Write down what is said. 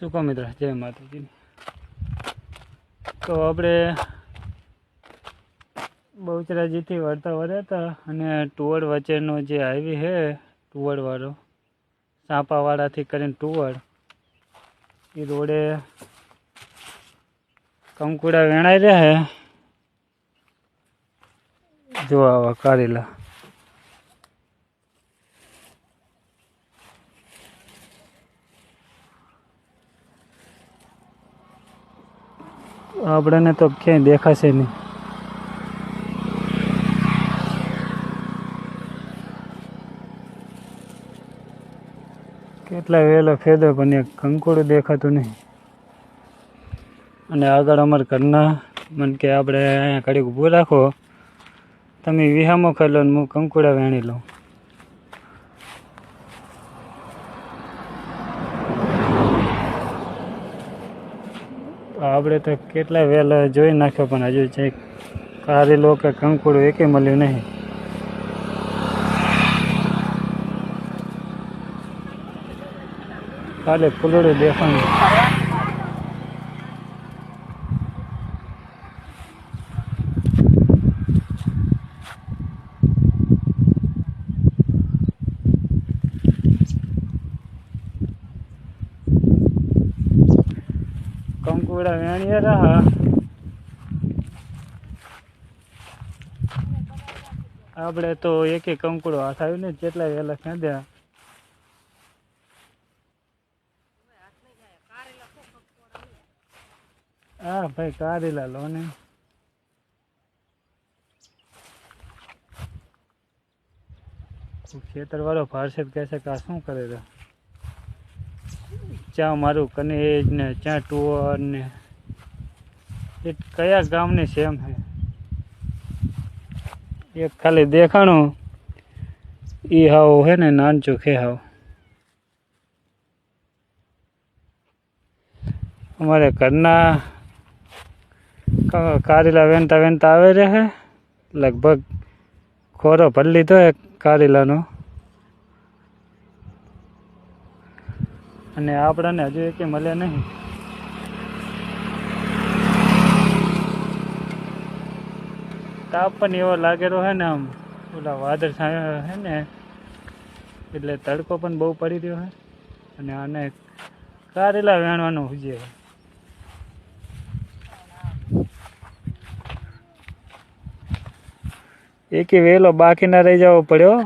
શું કહો મિત્ર જય માતાજીની તો આપણે બહુચરાજીથી વળતા વળ્યા હતા અને ટુવડ વચ્ચેનો જે હાઈવે છે, ટુવડવાળો સાપાવાળાથી કરીને ટુવડ, એ રોડે કંકુડા વેણાઈ રહ્યા જો આવા કારેલા આપણને તો ક્યાંય દેખાશે નહીં. કેટલા વહેલો ફેદો, પણ એક કંકોડું દેખાતું નહીં. અને આગળ અમારા ઘરના, મને કે આપણે અહીંયા ઘડીક ઊભું રાખો. તમે વિહામો ખાઈ લો ને હું કંકુડા વેણી લઉં. આપણે તો કેટલા વહેલા જોઈ નાખ્યો પણ હજુ છે કારેલો કે કંકુડું એકે મળ્યું નહીં. કાલે ફૂલડું દેખાણું કંકુડા વેણીએ રહા આપણે તો એક એક કંકુડો હાથ આવ્યું ને જેટલા વહેલા ખાધ્યા હા ભાઈ કારેલા લો ને ખેતર વાળો ભારસેત કહે છે કે શું કરે છે ચા મારું કનેજ ને ચા ટુઅર ને એ કયા ગામની સેમ છે એક ખાલી દેખાણું. એ હાવ હે ને નાન ખે હાવ. અમારે ઘરના કારેલા વેનતા વેનતા આવે રહે લગભગ ખોરો ભરી લીધો એક કારેલાનો. અને આપણને હજુ એકે મળ્યા નહીં. તાપ પણ એવો લાગેલો હે ને આમ. ઓલા વાદળ છાયા હે ને, એટલે તડકો પણ બહુ પડી રહ્યો હે. અને આને કારેલા વેણવાનું હુજે એકે વેલો બાકી ના રહી જવો પડ્યો?